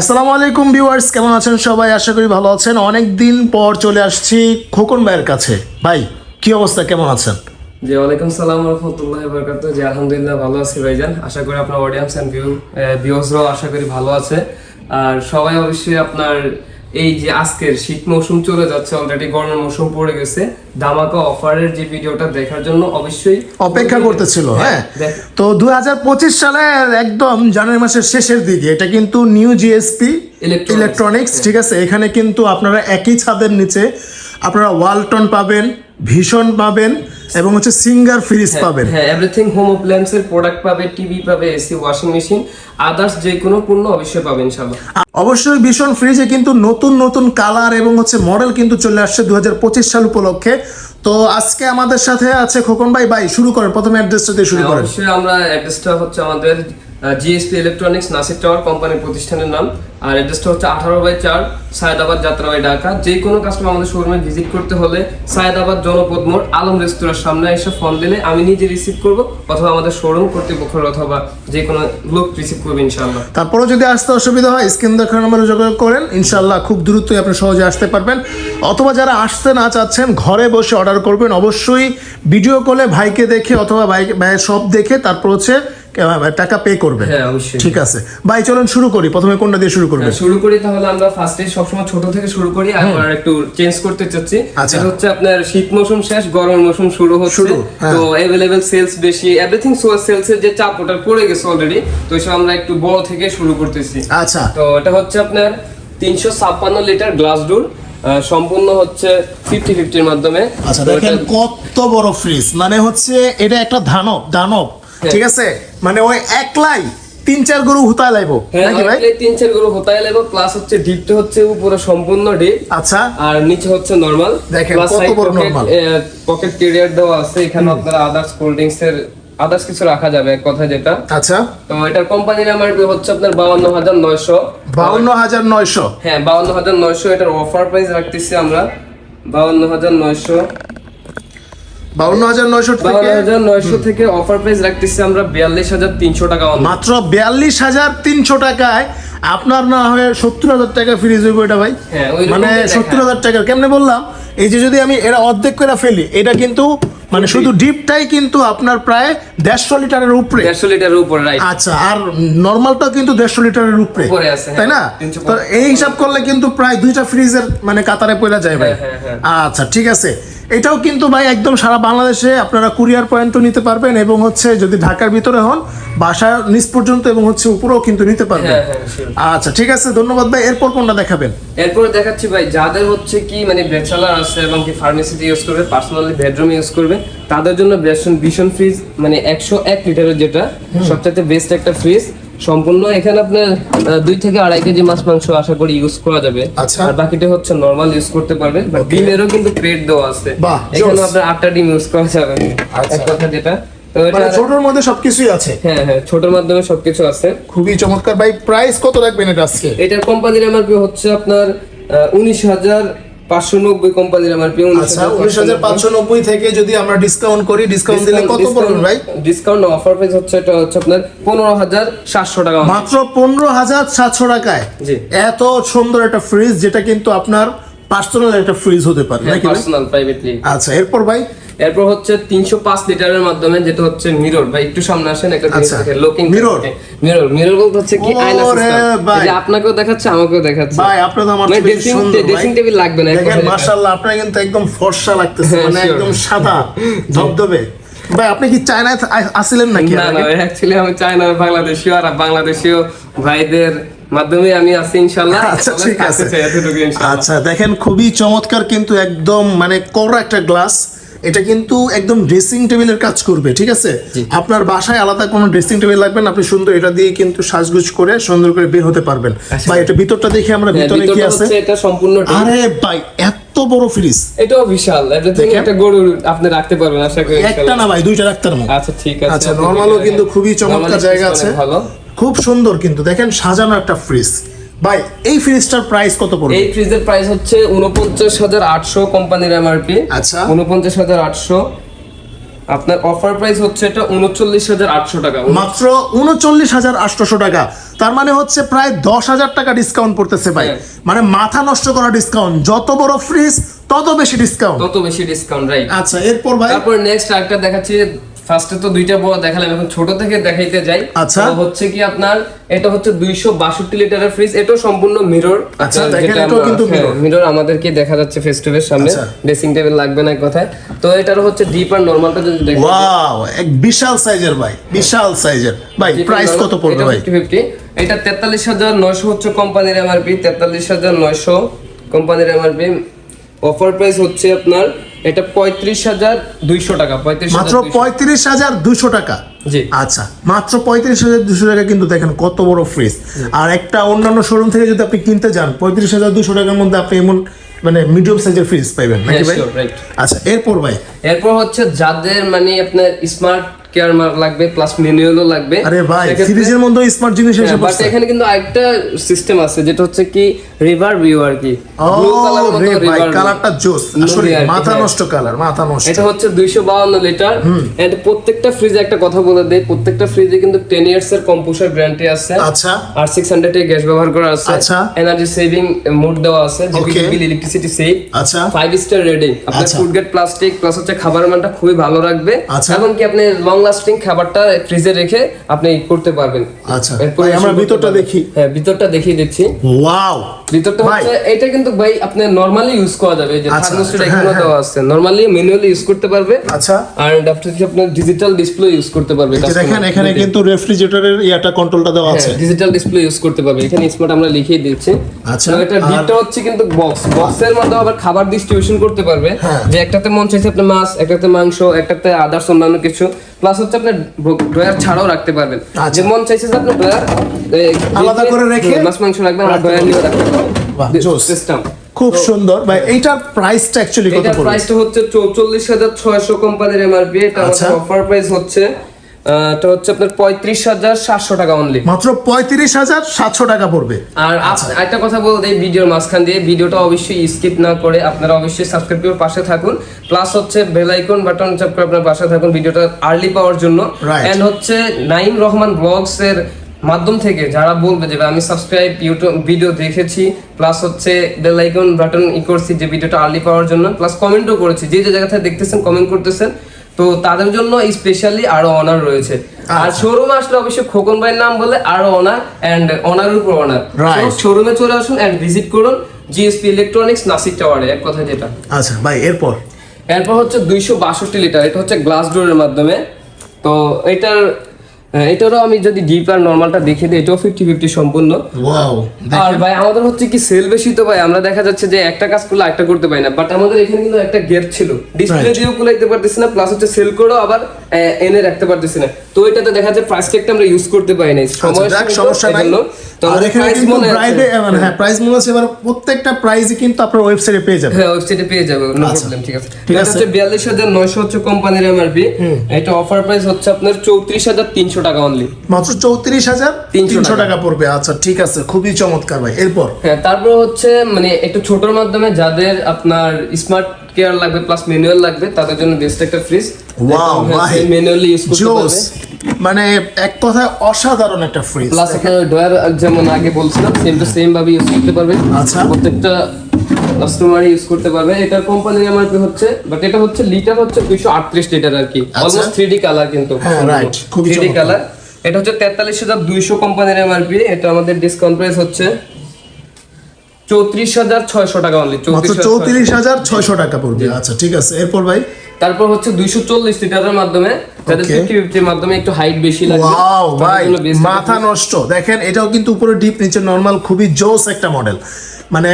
আসসালামু আলাইকুম ভিউয়ার্স, কেমন আছেন সবাই? আশা করি ভালো আছেন। অনেক দিন পর চলে আসছি খোকন ভাইয়ের কাছে। ভাই, কি অবস্থা? কেমন আছেন? জি, ওয়ালাইকুম সালাম রহমতুল্লাহ বরকাত জি, আলহামদুলিল্লাহ ভালো আছি ভাইজান। আশা করি আপনার অডিয়েন্স এন্ড ভিউ ভিউয়ার্সরাও আশা করি ভালো আছে। আর সবাই অবশ্যই আপনার এই যে আজকের শীত মৌসুম চলে যাচ্ছে অলরেডি গরমের মৌসুম পড়ে গেছে। ধামাকা অফারের যে ভিডিওটা দেখার জন্য অবশ্যই অপেক্ষা করতেছিল হ্যাঁ দেখ- তো দু হাজার পঁচিশ সালের একদম জানুয়ারি মাসের শেষের দিকে এটা কিন্তু নিউ জিএসপি। ইলেকট্রনিক্স ঠিক আছে? এখানে কিন্তু আপনারা একই ছাদের নিচে আপনারা ওয়ালটন পাবেন ভীষণ পাবেন এবং হচ্ছে সিঙ্গার ফ্রিজ পাবেন। হ্যাঁ এভরিথিং হোম অ্যাপ্লায়েন্সের প্রোডাক্ট পাবে টিভি পাবে এসি ওয়াশিং মেশিন আদার্স যে কোনো পণ্য অবশ্যই পাবে ইনশাআল্লাহ। অবশ্যই ভীষণ ফ্রিজে কিন্তু নতুন নতুন কালার এবং হচ্ছে মডেল কিন্তু চলে আসছে দু হাজার পঁচিশ সাল উপলক্ষে। তো আজকে আমাদের সাথে আছে খোকন ভাই। ভাই শুরু করেন প্রথমে অ্যাড্রেসটা দিয়ে শুরু হ্যাঁ, করেন। অবশ্যই আমরা অ্যাড্রেসটা হচ্ছে আমাদের জিএসপি ইলেকট্রনিক্স নাসির টাওয়ার কোম্পানির প্রতিষ্ঠানের নাম। আর অ্যাড্রেসটা হচ্ছে আঠারো বাই চার সায়দাবাদ যাত্রাবাই ঢাকা। যে কোনো কাস্টমার আমাদের শোরুমে ভিজিট করতে হলে সায়দাবাদ জনপদ মোড় আলম রেস্তোরাঁর সামনে এসে ফোন দিলে আমি নিজে রিসিভ করব অথবা আমাদের শোরুম কর্তৃপক্ষের অথবা যে কোনো লোক রিসিভ করবে ইনশাআল্লাহ। তারপরে যদি আসতে অসুবিধা হয়, স্ক্রিন দেখার নম্বরে যোগাযোগ করেন। ইনশাল্লাহ খুব দ্রুতই আপনি সহজে আসতে পারবেন। অথবা যারা আসতে না চাচ্ছেন, ঘরে বসে অর্ডার করবেন, অবশ্যই ভিডিও কলে ভাইকে দেখে অথবা ভাই ভাইয়ের সব দেখে, তারপর হচ্ছে টাকা পে করবেন। হ্যাঁ অবশ্যই। ঠিক আছে। ভাই চলুন শুরু করি। প্রথমে কোনটা দিয়ে শুরু করবেন? হ্যাঁ, শুরু করি তাহলে আমরা ফার্স্টে সবসময় ছোট থেকে শুরু করি আর একটু চেঞ্জ করতে চাচ্ছি। আচ্ছা। যেটা হচ্ছে আপনার শীত মৌসুম শেষ গরম মৌসুম শুরু হচ্ছে। হ্যাঁ। তো অ্যাভেলেবেল সেলস বেশি এভরিথিং সেলস এর যে চাপ ওটা পড়ে গেছে অলরেডি তো এসব আমরা একটু বড় থেকে শুরু করতেছি। আচ্ছা। তো এটা হচ্ছে আপনার তিনশো ছাপ্পান্ন লিটার গ্লাস ডোর সম্পূর্ণ হচ্ছে ফিফটি ফিফটির মাধ্যমে। আচ্ছা দেখেন কত বড় ফ্রিজ মানে হচ্ছে এটা একটা ধানব হ্যাঁ। ঠিক আছে? মানে ওই একলাই তিন চার গরু হুতায় লাইবো হ্যাঁ নাকি ভাই? তিন চারগুলো হতায় লাগবে প্লাস হচ্ছে ডিপটা হচ্ছে উপরে সম্পূর্ণ ডিপ আচ্ছা। আর নিচে হচ্ছে নরমাল দেখেন, কত বড় normal। পকেট ক্যারিয়ার দেওয়া আছে এখানে আপনারা আদার্স কোল্ড ড্রিঙ্কস এর আদার্স কিছু রাখা যাবে এক কথা যেটা। আচ্ছা। তো এটার কোম্পানির এমআরপি হচ্ছে আপনার বাউন্ন হাজার নয়শো। বাউন্ন হাজার নয়শো। হ্যাঁ বাউন্ন হাজার নয়শো এটার অফার প্রাইস রাখতেছি আমরা বাউন্ন হাজার নয়শো। বাউন্ন হাজার নয়শো থেকে? হাজার নয়শো থেকে অফার প্রাইস রাখতেছি আমরা বিয়াল্লিশ হাজার তিনশো টাকা মাত্র বিয়াল্লিশ হাজার তিনশো টাকায় আপনার না হয় সত্তর হাজার টাকা ফ্রিজ হইব এটা ভাই। মানে সত্তর হাজার টাকা। কেমনে বললাম? এই যে যদি আমি এরা অর্ধেক করে ফেলি এটা কিন্তু মানে শুধু ডিপটাই কিন্তু আপনার প্রায় দেড়শো লিটারের উপরে। দেড়শো লিটারের উপরে আচ্ছা আর নর্মালটাও কিন্তু দেড়শো লিটারের উপরে। হ্যাঁ। তাই না? তো এই হিসাব করলে কিন্তু প্রায় দুইটা ফ্রিজের মানে কাতারে পড়া যায় ভাই। হ্যাঁ, আচ্ছা ঠিক আছে। এটাও কিন্তু ভাই একদম সারা বাংলাদেশে আপনারা কুরিয়ার পয়েন্টও নিতে পারবেন এবং হচ্ছে যদি ঢাকার ভিতরে হন বাসার নিচ পর্যন্ত এবং হচ্ছে উপরেও কিন্তু নিতে পারবেন। হ্যাঁ, হ্যাঁ. আচ্ছা ঠিক আছে ধন্যবাদ ভাই। এরপর কোনটা দেখাবেন? এরপরে দেখাচ্ছি ভাই যাদের হচ্ছে কি মানে ব্যাচেলার আছে এবং কি ফার্মেসিতে ইউজ করবে পার্সোনালি বেডরুম ইউজ করবে তাদের জন্য ভীষণ ফ্রিজ মানে একশো এক লিটারের যেটা সবচাইতে বেস্ট একটা ফ্রিজ সম্পূর্ণ এখানে আপনার দুই থেকে আড়াই কেজি মাছ মাংস আশা করি ইউজ করা যাবে। আচ্ছা। আর বাকিটা হচ্ছে নর্মাল ইউজ করতে পারবেন বাট ডিমেরও কিন্তু ক্রেট দেওয়া আছে। এখানে। আপনার আটটা ডিম ইউজ করা যাবে। এক কথা যেটা। মানে ছোটর মধ্যে সবকিছুই আছে। হ্যাঁ হ্যাঁ ছোটর মাধ্যমে সবকিছু আছে। খুবই চমৎকার। ভাই প্রাইস কত রাখবেন এটা আজকে? এটার কোম্পানির এমআরপি হচ্ছে আপনার উনিশ হাজার পাঁচশো নব্বই কোম্পানির পিউন আচ্ছা উনিশ হাজার পাঁচশো নব্বই থেকে যদি আমরা ডিসকাউন্ট করি ডিসকাউন্ট দিলে কত পড়বে ভাই? ডিসকাউন্ট অফার প্রাইস হচ্ছে এটা হচ্ছে আপনার পনেরো হাজার সাতশো টাকা মাত্র। পনেরো হাজার সাতশো টাকায়? জি। এত সুন্দর একটা ফ্রিজ যেটা কিন্তু আপনার পার্সোনাল একটা ফ্রিজ হতে পারে নাকি পার্সোনাল প্রাইভেটলি আচ্ছা এরপর ভাই এরপর হচ্ছে তিনশো পাঁচ লিটারের মাধ্যমে যেটা হচ্ছে মিরর ভাই একটু সামনে আসেন একটা জিনিস। দেখেন লুকিং Mirror? মিরর মিরর বলতে হচ্ছে কি আয়না যে আপনাকেও দেখাচ্ছে আমাকেও দেখাচ্ছে। ভাই তো আমার মানে সুন্দর ভাই। dressing লাগবে না, দেখেন মাশাআল্লাহ কিন্তু একদম ফর্সা লাগতেছে হ্যাঁ, মানে একদম সাদা ধবধবে। ভাই আপনি কি চায়নায় থা- নাকি না না অ্যাকচুয়ালি আমি চাই না বাংলাদেশীয় আর বাংলাদেশীয় ভাইদের মাধ্যমে আমি আছি ইনশাল্লাহ আচ্ছা ঠিক আছে। আচ্ছা দেখেন খুবই চমৎকার কিন্তু একদম মানে কড়া একটা গ্লাস। এটা কিন্তু একদম ড্রেসিং টেবিলের কাজ করবে ঠিক আছে? আপনার বাসায় আলাদা কোনো ড্রেসিং টেবিল লাগবে না আপনি সুন্দর এটা দিয়ে কিন্তু সাজগুজ করে সুন্দর করে বের হতে পারবেন। ভাই এটা ভিতরটা দেখি আমরা হ্যাঁ, ভিতরে কি আছে? এটা সম্পূর্ণ আরে ভাই এত বড় ফ্রিজ এটাও বিশাল এটা দেখেন। একটা গরু আপনি রাখতে পারবেন আশা করি একটা না ভাই দুইটা রাখতে পারব। আচ্ছা ঠিক আছে। আচ্ছা নর্মালও কিন্তু খুবই চমৎকার জায়গা আছে। খুব সুন্দর কিন্তু দেখেন সাজানো একটা ফ্রিজ ভাই এই ফ্রিজটার প্রাইস কত পড়বে? এই ফ্রিজের প্রাইস হচ্ছে উনপঞ্চাশ হাজার আটশো কোম্পানির এমআরপি আচ্ছা। উনপঞ্চাশ হাজার আটশো। আপনার অফার প্রাইস হচ্ছে এটা উনচল্লিশ হাজার আটশো টাকা। মাত্র উনচল্লিশ হাজার আটশোশো টাকা। তার মানে হচ্ছে প্রায় দশ হাজার টাকা ডিসকাউন্ট পড়তেছে ভাই। হ্যাঁ। মানে মাথা নষ্ট করা ডিসকাউন্ট যত বড় ফ্রিজ তত বেশি ডিসকাউন্ট তত বেশি ডিসকাউন্ট রাইট আচ্ছা এরপর ভাই? তারপর নেক্সট আরেকটা দেখাচ্ছি। ফার্স্টে তো দুইটা বড় দেখালাম এখন ছোট থেকে দেখাইতে যাই। আচ্ছা। হচ্ছে কি আপনার এটা হচ্ছে দুইশো বাষট্টি লিটারের ফ্রিজ এটাও সম্পূর্ণ মিরর আচ্ছা, দেখেন, এটাও কিন্তু mirror। মিরর আমাদেরকে দেখা যাচ্ছে ফেস টু ফেস সামনে। আচ্ছা। ড্রেসিং টেবিল লাগবে না কথায়। তো এটার হচ্ছে ডিপ আর নরমালটা যদি দেখেন। ওয়াও এক বিশাল সাইজের ভাই বিশাল সাইজের ভাই প্রাইস কত পড়বে ভাই? এটা তেতাল্লিশ হাজার নয়শো হচ্ছে কোম্পানির এমআরপি তেতাল্লিশ হাজার নয়শো কোম্পানির এমআরপি অফার প্রাইস হচ্ছে আপনার এটা পঁয়ত্রিশ হাজার দুইশো টাকা পঁয়ত্রিশ মাত্র পঁয়ত্রিশ হাজার দুশো টাকা? জি। আচ্ছা মাত্র পঁয়ত্রিশ হাজার দুশো টাকা কিন্তু দেখেন কত বড় ফ্রিজ আর একটা অন্যান্য শোরুম থেকে যদি আপনি কিনতে যান পঁয়ত্রিশ হাজার দুশো টাকার মধ্যে আপনি এমন মানে মিডিয়াম সাইজের ফ্রিজ পাইবেন নাকি ভাই? আচ্ছা এরপর ভাই? এরপর হচ্ছে যাদের মানে আপনার স্মার্ট কেয়ার লাগবে প্লাস ম্যানুয়ালও লাগবে। আরে ভাই ফ্রিজের মধ্যে স্মার্ট জিনিস এসে এখানে কিন্তু আরেকটা সিস্টেম আছে যেটা হচ্ছে কি রিভার ভিউ আর কি। কালারটা জোস। আসলে মাথা হ্যাঁ। নষ্ট কালার মাথা নষ্ট। এটা হচ্ছে দুইশো বাউন্ন লিটার এন্ড প্রত্যেকটা ফ্রিজে একটা কথা বলে দেয় প্রত্যেকটা ফ্রিজে কিন্তু টেন ইয়ার্স এর কম্পোসার গ্যারান্টি আছে। আচ্ছা। আর সিক্স হান্ড্রেড এর গ্যাস ব্যবহার করা আছে। আচ্ছা। এনার্জি সেভিং মোড দেওয়া আছে Okay. বিল ইলেকট্রিসিটি সেভ আচ্ছা। ফাইভ স্টার রেটিং আপনার। ফুড গ্রেড প্লাস্টিক প্লাস হচ্ছে খাবারের মানটা খুবই ভালো রাখবে। আচ্ছা। এবং কি আপনি লং লাস্টিং খাবারটা ফ্রিজে রেখে আপনি করতে পারবেন। আচ্ছা। এরপরে আমরা ভিতরটা দেখি। হ্যাঁ ভিতরটা দেখিয়ে দিচ্ছি। ওয়াও ভিতরটা হচ্ছে এটা কিন্তু ভাই আপনি নরমালি ইউজ করা যাবে যে আচ্ছা, থার্মোস্টেট হ্যাঁ, এখানে হ্যাঁ। দেওয়া আছে। নরমালি ম্যানুয়ালি ইউজ করতে পারবে। আচ্ছা। আর আফটার কি আপনার ডিজিটাল ডিসপ্লে ইউজ করতে পারবে দেখেন এখানে কিন্তু রেফ্রিজারেটরের ইয়াটা কন্ট্রোলটা দেওয়া আছে। ডিজিটাল ডিসপ্লে ইউজ করতে পারবে। এখানে স্মার্ট আমরা লিখিয়ে দিচ্ছি। আচ্ছা, এটা ডিপটা হচ্ছে কিন্তু বক্স বক্সের মধ্যে আবার খাবার ডিস্ট্রিবিউশন করতে পারবে। হ্যাঁ। যে একটাতে মন চাইছে আপনি মাছ একটাতে মাংস একটাতে আদার্স অন্যান্য কিছু। প্লাস হচ্ছে আপনি ড্রয়ার ছাড়াও রাখতে পারবেন। আচ্ছা। যে মন চাইছে যে আপনি ড্রয়ার আলাদা করে রেখে? মাছ মাংস রাখবেন আর ড্রয়ার নিয়ে রাখতে বাহ, পারবেন। সিস্টেম খুব সুন্দর। ভাই এইটার প্রাইসটা অ্যাকচুয়ালি কত এটার এটা প্রাইসটা হচ্ছে চৌচল্লিশ হাজার ছয়শো কোম্পানির এমআরপি এটা। আমাদের অফার প্রাইস হচ্ছে এটা হচ্ছে আপনার পঁয়ত্রিশ হাজার সাতশো টাকা অনলি মাত্র পঁয়ত্রিশ হাজার সাতশো টাকা পড়বে। আর আচ্ছা। একটা কথা বলতে এই ভিডিওর মাঝখান দিয়ে। ভিডিওটা অবশ্যই স্কিপ না করে আপনারা অবশ্যই সাবস্ক্রাইব করে পাশে থাকুন। প্লাস হচ্ছে বেল আইকন বাটন চাপ করে আপনার পাশে থাকুন ভিডিওটা আর্লি পাওয়ার জন্য. এন্ড হচ্ছে নাইম রহমান ব্লগস এর মাধ্যম থেকে যারা বলবে যে আমি সাবস্ক্রাইব ইউটিউব ভিডিও দেখেছি প্লাস হচ্ছে বেল আইকন বাটন ই করছি যে ভিডিওটা আর্লি পাওয়ার জন্য। প্লাস কমেন্টও করেছি। যে যে জায়গা থেকে দেখতেছেন কমেন্ট করতেছেন তো তাদের জন্য স্পেশালি আরও অনার রয়েছে। আর শোরুম শোরুমে আসলে অবশ্যই খোকন ভাইয়ের নাম বলে আরও অনার এন্ড অনারের উপর অনার শোরুমে চলে আসুন এন্ড ভিজিট করুন জিএসপি ইলেকট্রনিক্স নাসিক টাওয়ারে এক কথা যেটা। আচ্ছা ভাই এরপর? এরপর হচ্ছে দুইশো বাষট্টি লিটার এটা হচ্ছে গ্লাস ডোরের মাধ্যমে। তো এটার এটারও আমি যদি ডিপ আর নর্মালটা দেখে দিই এটাও ফিফটি ফিফটি সম্পূর্ণ আর ভাই আমাদের হচ্ছে কি সেল বেশি তো ভাই আমরা দেখা যাচ্ছে যে একটা কাজ করলে একটা করতে পারি না। বাট আমাদের এখানে কিন্তু একটা গেট ছিল। ডিসপ্লে. দিয়েও কুলাইতে পারতেছি না প্লাস হচ্ছে সেল করেও আবার এনে রাখতে পারতেছি না। তো এটাতে দেখা যায় প্রাইস ট্যাগটা আমরা ইউজ করতে পারি না আচ্ছা সমস্যা নাই। তো আর এখানে কিন্তু আছে। মানে হ্যাঁ প্রাইস মনে আছে এবার প্রত্যেকটা প্রাইসই কিন্তু আপনার ওয়েবসাইটে পেয়ে যাবেন হ্যাঁ ওয়েবসাইটে পেয়ে যাবে নো আচ্ছা। প্রবলেম ঠিক আছে। ঠিক আছে। হচ্ছে বিয়াল্লিশ হাজার নয়শো হচ্ছে কোম্পানির এমআরপি এটা অফার প্রাইস হচ্ছে আপনার চৌত্রিশ হাজার তিনশো টাকা অনলি মাত্র চৌত্রিশ হাজার 300 তিনশো টাকা। পড়বে। আচ্ছা ঠিক আছে খুবই চমৎকার ভাই। এরপর? হ্যাঁ তারপর হচ্ছে মানে একটু ছোটর মাধ্যমে যাদের আপনার স্মার্ট কেয়ার লাগবে প্লাস ম্যানুয়াল লাগবে তাদের জন্য বেস্ট একটা ফ্রিজ ওয়াও ভাই ম্যানুয়ালি ইউজ করতে পারবে। মানে এক কথায় অসাধারণ একটা ফ্রিজ প্লাস আপনার ডয়ার যেমন আগে বলছিলাম সেম টু সেম ভাবে ইউজ করতে পারবে। আচ্ছা। প্রত্যেকটা কাস্টমার ইউজ করতে পারবে। এটার কোম্পানির এমআরপি হচ্ছে বাট এটা হচ্ছে লিটার হচ্ছে দুইশো আটত্রিশ লিটার আর কি। অলমোস্ট থ্রি ডি কালার কিন্তু। হ্যাঁ, right. খুবই থ্রি ডি কালার এটা হচ্ছে তেতাল্লিশ হাজার দুইশো কোম্পানির এমআরপি এটা আমাদের ডিসকাউন্ট প্রাইস হচ্ছে চৌত্রিশ হাজার ছয়শো টাকা অনলি চৌত্রিশ হাজার ছয়শো টাকা। পড়বে। আচ্ছা ঠিক আছে এরপর ভাই? তারপর হচ্ছে দুইশো চল্লিশ লিটারের মাধ্যমে যাদের ফিফটি ফিফটির মাধ্যমে একটু হাইট বেশি লাগবে ওয়াও ভাই মাথা নষ্ট। দেখেন এটাও কিন্তু উপরে ডিপ নিচে নরমাল খুবই জোস একটা মডেল মানে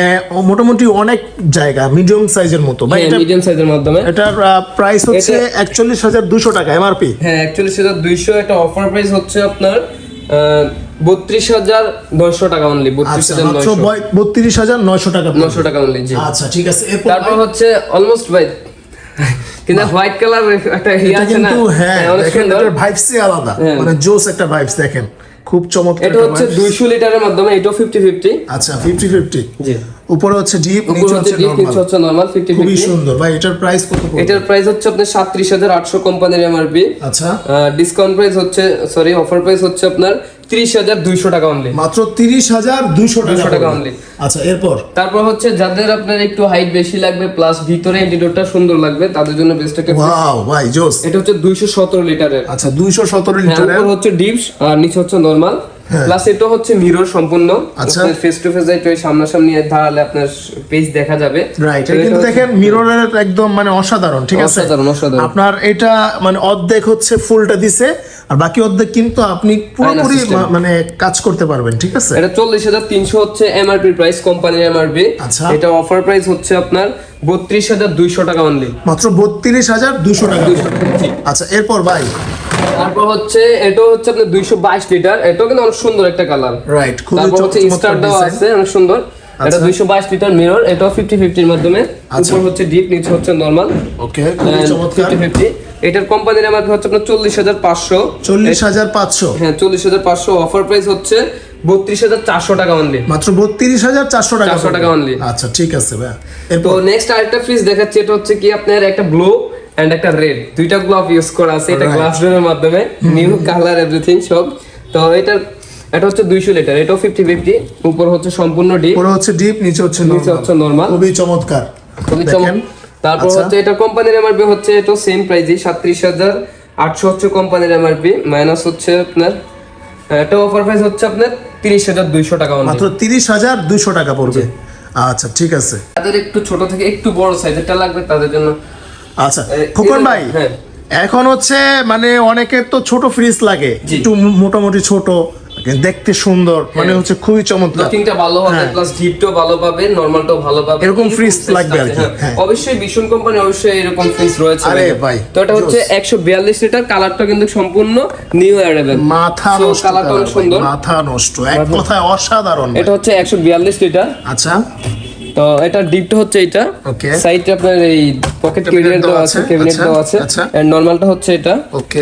মোটামুটি অনেক জায়গা মিডিয়াম সাইজের মতো। ভাই এটা মিডিয়াম সাইজের মাধ্যমে। এটার প্রাইস হচ্ছে একচল্লিশ হাজার দুশো টাকা এমআরপি হ্যাঁ একচল্লিশ হাজার দুইশো এটা অফার প্রাইস হচ্ছে আপনার বত্রিশ হাজার নয়শো টাকা অনলি বত্রিশ আচ্ছা হাজার নয়শো। বত্রিশ হাজার নয়শো টাকা। নয়শো টাকা অনলি জি। আচ্ছা ঠিক আছে। তারপর হচ্ছে অলমোস্ট ভাই কিন্তু হোয়াইট কালার একটা ইয়ে আছে না? হ্যাঁ হ্যাঁ, ভাইবসই আলাদা। হ্যাঁ। মানে জোস একটা ভাইবস দেখেন। খুব চমৎকার এটা হচ্ছে vibes। দুইশো লিটারের মাধ্যমে এটাও ফিফটি ফিফটি আচ্ছা ফিফটি ফিফটি জি। উপরে হচ্ছে ডিপ নিচে হচ্ছে হচ্ছে নরমাল হচ্ছে নরমাল ফিফটি খুবই সুন্দর। ভাই এটার প্রাইস কত? এটার প্রাইস হচ্ছে আপনার সাতত্রিশ হাজার আটশো কোম্পানির এমআরপি আচ্ছা। ডিসকাউন্ট প্রাইস হচ্ছে সরি অফার প্রাইস হচ্ছে আপনার তিরিশ হাজার দুইশো টাকা অনলি মাত্র তিরিশ হাজার দুইশো টাকা 200 টাকা পড়বে। only। আচ্ছা এরপর? তারপর হচ্ছে যাদের আপনার একটু হাইট বেশি লাগবে প্লাস ভিতরে এন্টিডোরটা সুন্দর লাগবে তাদের জন্য বেস্ট একটা ওয়াও ভাই জোস। এটা হচ্ছে দুইশো সতেরো লিটারের। আচ্ছা দুইশো সতেরো হ্যাঁ, লিটারের। উপর হচ্ছে ডিপস আর নিচে হচ্ছে নরমাল প্লাস এটা হচ্ছে মিরর সম্পূর্ণ। আচ্ছা। ফেস টু ফেস যাইতে সামনাসামনি দাঁড়ালে আপনার পেজ দেখা যাবে রাইট কিন্তু দেখেন মিররের একদম মানে অসাধারণ ঠিক আছে অসাধারণ, অসাধারণ। আপনার এটা মানে অর্ধেক হচ্ছে ফুলটা দিছে আর বাকি অর্ধেক কিন্তু আপনি পুরোপুরি মানে কাজ করতে পারবেন ঠিক আছে? এটা চল্লিশ হাজার তিনশো হচ্ছে এমআরপি প্রাইস কোম্পানির এমআরপি আচ্ছা। এটা অফার প্রাইস হচ্ছে আপনার বত্রিশ হাজার দুইশো টাকা অনলি মাত্র বত্রিশ হাজার দুশো টাকা। আচ্ছা এরপর ভাই? তারপর হচ্ছে এটা হচ্ছে আপনার দুইশো বাইশ লিটার। এটাও কিন্তু অনেক সুন্দর একটা কালার রাইট তারপর হচ্ছে স্টার দেওয়া আছে অনেক সুন্দর। এটা আচ্ছা। দুইশো বাইশ লিটার মিরর এটাও ফিফটি ফিফটির মাধ্যমে। আচ্ছা। উপর হচ্ছে ডিপ নিচে হচ্ছে নর্মাল ওকে চমৎকার। ফিফটি ফিফটি এটার কোম্পানির এমআরপি হচ্ছে আপনার চল্লিশ হাজার পাঁচশো। চল্লিশ হাজার পাঁচশো? হ্যাঁ চল্লিশ হাজার পাঁচশো। অফার প্রাইস হচ্ছে বত্রিশ হাজার চারশো টাকা অনলি মাত্র বত্রিশ হাজার চারশো টাকা 400 টাকা only। আচ্ছা ঠিক আছে ভাই তো নেক্সট আরেকটা ফ্রিজ দেখাচ্ছি এটা হচ্ছে কি আপনার একটা ব্লু এন্ড একটা রেড দুইটা গ্লাভ ইউজ করা আছে এটা. গ্লাস ডোরের মাধ্যমে। নিউ কালার এভরিথিং সব। তো এটা এটা হচ্ছে দুইশো লিটার এটাও ফিফটি ফিফটি উপর হচ্ছে সম্পূর্ণ ডিপ উপরে হচ্ছে ডিপ নিচে হচ্ছে নিচে হচ্ছে নর্মাল খুবই চমৎকার। খুবই চমক তারপর আচ্ছা। হচ্ছে এটা কোম্পানির এমআরপি হচ্ছে এটা সেম প্রাইসই সাতত্রিশ হাজার আটশো হচ্ছে কোম্পানির এমআরপি মাইনাস হচ্ছে আপনার এটা অফার প্রাইস হচ্ছে আপনার তিরিশ হাজার দুইশো টাকা। মাত্র তিরিশ হাজার দুশো টাকা পড়বে আচ্ছা ঠিক আছে তাদের একটু ছোট থেকে একটু বড় সাইজেরটা লাগবে তাদের জন্য আচ্ছা খোকন ভাই হ্যাঁ। এখন হচ্ছে মানে অনেকের তো ছোট ফ্রিজ লাগে। একটু মোটামুটি ছোট দেখতে সুন্দর মানে হচ্ছে খুবই চমৎকার। লুকিংটা ভালো হবে হ্যাঁ। প্লাস ডিপটাও ভালো পাবে নরমালটাও ভালো পাবে। এরকম ফ্রিজ লাগবে আর কি, হ্যাঁ। হ্যাঁ। অবশ্যই ভীষণ কোম্পানি অবশ্যই এরকম ফ্রিজ রয়েছে আরে ভাই, তো এটা হচ্ছে একশো বিয়াল্লিশ লিটার কালারটা কিন্তু সম্পূর্ণ নিউ মাথা নষ্ট কালারটা সুন্দর। মাথা নষ্ট এক কথায় অসাধারণ এটা হচ্ছে একশো বিয়াল্লিশ লিটার আচ্ছা। তো এটা ডিপটা হচ্ছে এটা. সাইডে আপনার এই পকেট ক্যাবিনেট দেওয়া আছে, ক্যাবিনেট আচ্ছা, দেওয়া আছে। আচ্ছা। এন্ড নরমালটা হচ্ছে এটা.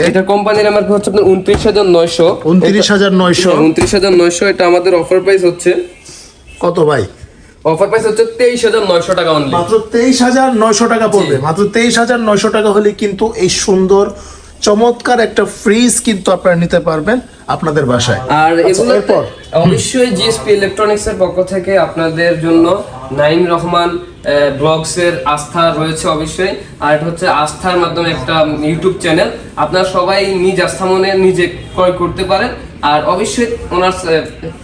এটার কোম্পানির আমার হচ্ছে আপনার উনত্রিশ হাজার নয়শো। উনত্রিশ হাজার নয়শো। উনত্রিশ হাজার নয়শো এটা আমাদের অফার প্রাইস হচ্ছে। কত ভাই? অফার প্রাইস হচ্ছে তেইশ হাজার নয়শো টাকা অনলি মাত্র তেইশ হাজার নয়শো টাকা পড়বে। মাত্র তেইশ হাজার নয়শো টাকা হলে কিন্তু এই সুন্দর চমৎকার একটা ফ্রিজ কিন্তু আপনারা নিতে পারবেন আপনাদের বাসায়। আর আচ্ছা, এগুলো এরপর? অবশ্যই জিএসপি ইলেকট্রনিক্স এর পক্ষ থেকে আপনাদের জন্য নাইম রহমান ব্লগস এর আস্থা রয়েছে অবশ্যই। আর এটা হচ্ছে আস্থার মাধ্যমে একটা ইউটিউব চ্যানেল। আপনারা সবাই নিজ আস্থা মনে নিজে ক্রয় করতে পারেন। আর অবশ্যই ওনার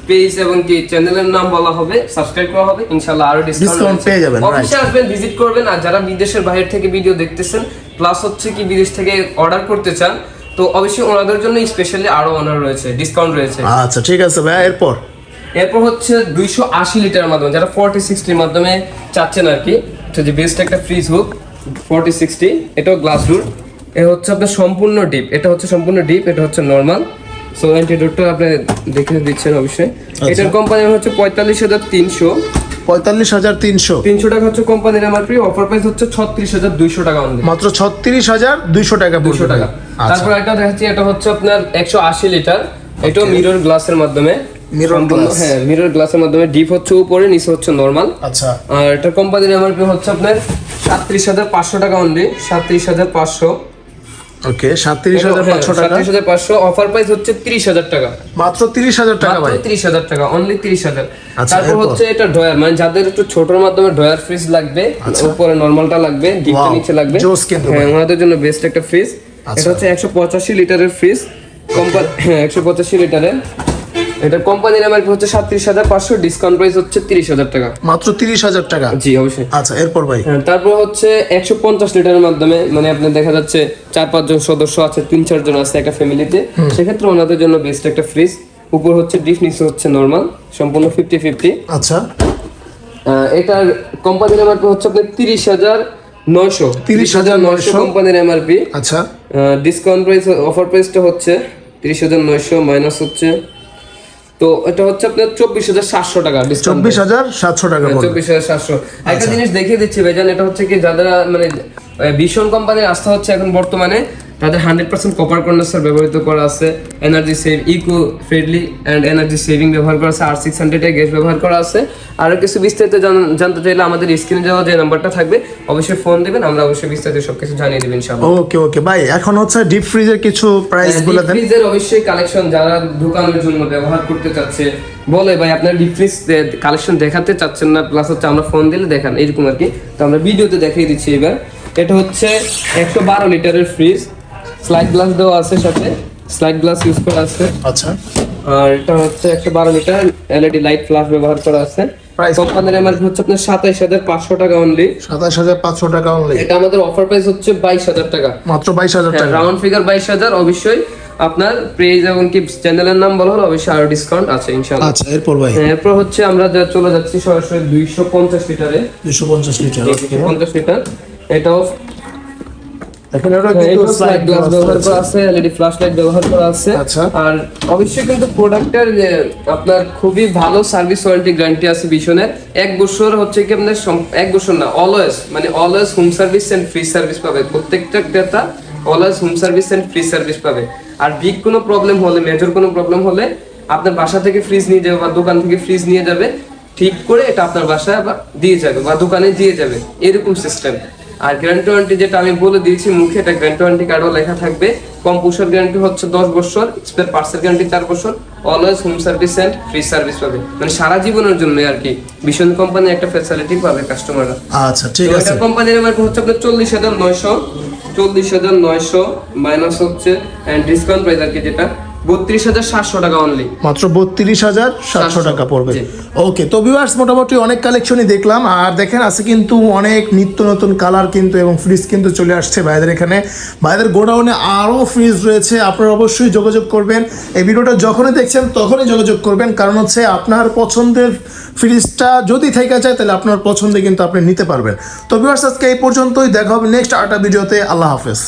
পেজ এবং কি চ্যানেলের নাম বলা হবে সাবস্ক্রাইব করা হবে। ইনশাআল্লাহ আরও ডিসকাউন্ট পেয়ে যাবেন. অবশ্যই আসবেন ভিজিট করবেন। আর যারা বিদেশের বাইরে থেকে ভিডিও দেখতেছেন প্লাস হচ্ছে কি বিদেশ থেকে অর্ডার করতে চান তো অবশ্যই ওনাদের জন্য স্পেশালি আরও অনার রয়েছে ডিসকাউন্ট রয়েছে। আচ্ছা ঠিক আছে ভাই এরপর? এরপর হচ্ছে দুইশো আশি লিটারের মাধ্যমে যারা ফর্টি সিক্সটির মাধ্যমে চাচ্ছেন আর কি তো যে বেস্ট একটা ফ্রিজ হোক ফর্টি সিক্সটি এটাও গ্লাস ডোর এ হচ্ছে আপনার সম্পূর্ণ ডিপ এটা হচ্ছে সম্পূর্ণ ডিপ এটা হচ্ছে নর্মাল সো অ্যান্টিডোটটা আপনি দেখে দিচ্ছেন অবশ্যই। এটার কোম্পানি হচ্ছে পঁয়তাল্লিশ হাজার তিনশো। পঁয়তাল্লিশ হাজার তিনশো। তিনশো টাকা হচ্ছে কোম্পানির এমআরপি অফার প্রাইস হচ্ছে ছত্রিশ হাজার দুইশো টাকা অনলি মাত্র ছত্রিশ হাজার দুইশো টাকা দুশো টাকা। আচ্ছা। তারপর একটা দেখাচ্ছি এটা হচ্ছে আপনার একশো আশি লিটার এটাও মিরর গ্লাসের মাধ্যমে। Mirror সম্পূর্ণ- হ্যাঁ মিরর গ্লাসের মাধ্যমে। ডিপ হচ্ছে উপরে নিচে হচ্ছে নর্মাল আচ্ছা। আর এটা কোম্পানির এমআরপি হচ্ছে আপনার সাতত্রিশ হাজার পাঁচশো টাকা অনলি সাতত্রিশ হাজার পাঁচশো। ওকে সাতত্রিশ হাজার পাঁচশো টাকা। সাতত্রিশ হাজার পাঁচশো অফার প্রাইস হচ্ছে তিরিশ হাজার টাকা। মাত্র তিরিশ হাজার টাকা ভাই। তিরিশ হাজার টাকা অনলি তিরিশ হাজার। আচ্ছা, তারপর হচ্ছে এটা ড্রয়ার মানে যাদের একটু ছোটর মাধ্যমে ড্রয়ার ফ্রিজ লাগবে উপরে নর্মালটা লাগবে ডিপটা আচ্ছা। নিচে লাগবে। হ্যাঁ ওনাদের জন্য বেস্ট একটা ফ্রিজ আচ্ছা। এটা হচ্ছে একশো পঁচাশি লিটারের ফ্রিজ কম্পানি হ্যাঁ একশো পঁচাশি লিটারের এটা কোম্পানির এমআরপি হচ্ছে সাতত্রিশ হাজার পাঁচশো ডিসকাউন্ট প্রাইস হচ্ছে তিরিশ হাজার টাকা। মাত্র তিরিশ হাজার টাকা? জি অবশ্যই। আচ্ছা এরপর ভাই। হ্যাঁ, তারপর হচ্ছে একশো পঞ্চাশ লিটারের মাধ্যমে মানে আপনার দেখা যাচ্ছে চার পাঁচজন সদস্য আছে তিন চারজন আছে একটা ফ্যামিলিতে সেক্ষেত্রে ওনাদের জন্য বেস্ট একটা ফ্রিজ উপর হচ্ছে ডিপ নিচে হচ্ছে নর্মাল সম্পূর্ণ ফিফটি ফিফটি আচ্ছা এটার কোম্পানির এমআরপি হচ্ছে আপনার তিরিশ হাজার নয়শো। 30,900 কোম্পানির এমআরপি আচ্ছা। ডিসকাউন্ট প্রাইস অফার প্রাইসটা হচ্ছে তিরিশ হাজার নয়শো মাইনাস হচ্ছে তো এটা হচ্ছে আপনার চব্বিশ হাজার সাতশো টাকা চব্বিশ হাজার সাতশো টাকা চব্বিশ হাজার সাতশো। একটা জিনিস দেখিয়ে দিচ্ছি ভাইজান এটা হচ্ছে কি যারা মানে ভীষণ কোম্পানির আস্থা হচ্ছে এখন বর্তমানে তাদের হান্ড্রেড পার্সেন্ট কপার কন্ডেন্সার ব্যবহৃত করা আছে energy save eco friendly and energy saving ব্যবহার করা আছে আর সিক্স হান্ড্রেডের গ্যাস ব্যবহার করা আছে। আরও কিছু বিস্তারিত জানতে চাইলে আমাদের স্ক্রিনে যাওয়া যে নাম্বারটা থাকবে অবশ্যই ফোন দেবেন আমরা অবশ্যই বিস্তারিত সবকিছু জানিয়ে দেবেন ইনশাআল্লাহ। ওকে ওকে ভাই এখন হচ্ছে ডিপ ফ্রিজের কিছু প্রাইসগুলো দেন। ফ্রিজের অবশ্যই কালেকশন যারা দোকানের জন্য ব্যবহার করতে চাচ্ছে বলে ভাই আপনার ডিপ ফ্রিজ কালেকশন দেখাতে চাচ্ছেন না প্লাস হচ্ছে আমরা ফোন দিলে দেখান এরকম আর কি। তো আমরা ভিডিওতে দেখিয়ে দিচ্ছি এবার। এটা হচ্ছে একশো বারো লিটারের ফ্রিজ স্লাইড গ্লাস দেওয়া আছে সাথে। স্লাইড গ্লাস ইউজ করা আছে। আচ্ছা। আর এটা হচ্ছে একশো বারো লিটার এলইডি লাইট ফ্ল্যাশ ব্যবহার করা আছে? কোম্পানির এমআরপি হচ্ছে আপনার সাতাইশ হাজার পাঁচশো টাকা অনলি সাতাশ হাজার পাঁচশো টাকা অনলি এটা আমাদের অফার প্রাইস হচ্ছে বাইশ হাজার টাকা। মাত্র বাইশ হাজার টাকা। রাউন্ড ফিগার বাইশ হাজার অবশ্যই আপনার প্রেজ এবং কি চ্যানেলের নাম বলা হলো অবশ্যই আরও ডিসকাউন্ট আছে ইনশাআল্লাহ। আচ্ছা এরপর ভাই। হ্যাঁ, এরপর হচ্ছে আমরা যা চলে যাচ্ছি সরাসরি দুইশো পঞ্চাশ লিটারে। দুশো পঞ্চাশ লিটার দুইশো পঞ্চাশ লিটার। এটাও দেখেন এটা হ্যাঁ, কিন্তু স্লাইড slide ব্যবহার করা আছে এলইডি ফ্ল্যাশ লাইট ব্যবহার করা আছে। আচ্ছা। আর অবশ্যই কিন্তু প্রোডাক্টের আপনার খুবই ভালো সার্ভিস ওয়ারেন্টি গ্যারান্টি আছে ভীষণের এক বছর হচ্ছে কি আপনার এক বছর না অলওয়েজ মানে always home service and free service পাবে। প্রত্যেকটা ক্রেতা always home service and free service পাবে। আর বিগ কোনো প্রবলেম হলে মেজর কোনো প্রবলেম হলে আপনার বাসা থেকে ফ্রিজ নিয়ে যাবে বা দোকান থেকে ফ্রিজ নিয়ে যাবে। ঠিক করে এটা আপনার বাসায় আবার দিয়ে যাবে বা দোকানে দিয়ে যাবে। এরকম সিস্টেম আর গ্যারান্টি ওয়ারেন্টি যেটা আমি বলে দিয়েছি মুখে এটা গ্যারান্টি ওয়ারেন্টি কার্ডও লেখা থাকবে। কম্পুসার গ্যারান্টি হচ্ছে দশ বছর স্পেয়ার পার্সেল গ্যারান্টি চার বছর always home service and free service পাবে। মানে সারা জীবনের জন্য আর কি ভীষণ কোম্পানি একটা ফ্যাসিলিটি পাবে কাস্টমাররা আচ্ছা ঠিক আছে এটা কোম্পানির আমার হচ্ছে আপনার চল্লিশ হাজার নয়শো চল্লিশ হাজার নয়শো মাইনাস হচ্ছে এন্ড ডিসকাউন্ট প্রাইস আর কি যেটা। বত্রিশ হাজার সাতশো টাকা অনলি মাত্র বত্রিশ হাজার সাতশো টাকা পড়বে। ওকে তো ভিউয়ার্স মোটামুটি অনেক কালেকশনই দেখলাম। আর দেখেন আছে কিন্তু অনেক নিত্য নতুন কালার কিন্তু এবং ফ্রিজ কিন্তু চলে আসছে ভাইদের এখানে। ভাইদের গোডাউনে আরও ফ্রিজ রয়েছে। আপনারা অবশ্যই যোগাযোগ করবেন। এই ভিডিওটা যখনই দেখছেন তখনই যোগাযোগ করবেন। কারণ হচ্ছে আপনার পছন্দের ফ্রিজটা যদি থেকে যায় তাহলে আপনার পছন্দে কিন্তু আপনি নিতে পারবেন। তো ভিউয়ার্স আজকে এই পর্যন্তই। দেখা হবে নেক্সট আরেকটা ভিডিওতে আল্লাহ হাফেজ।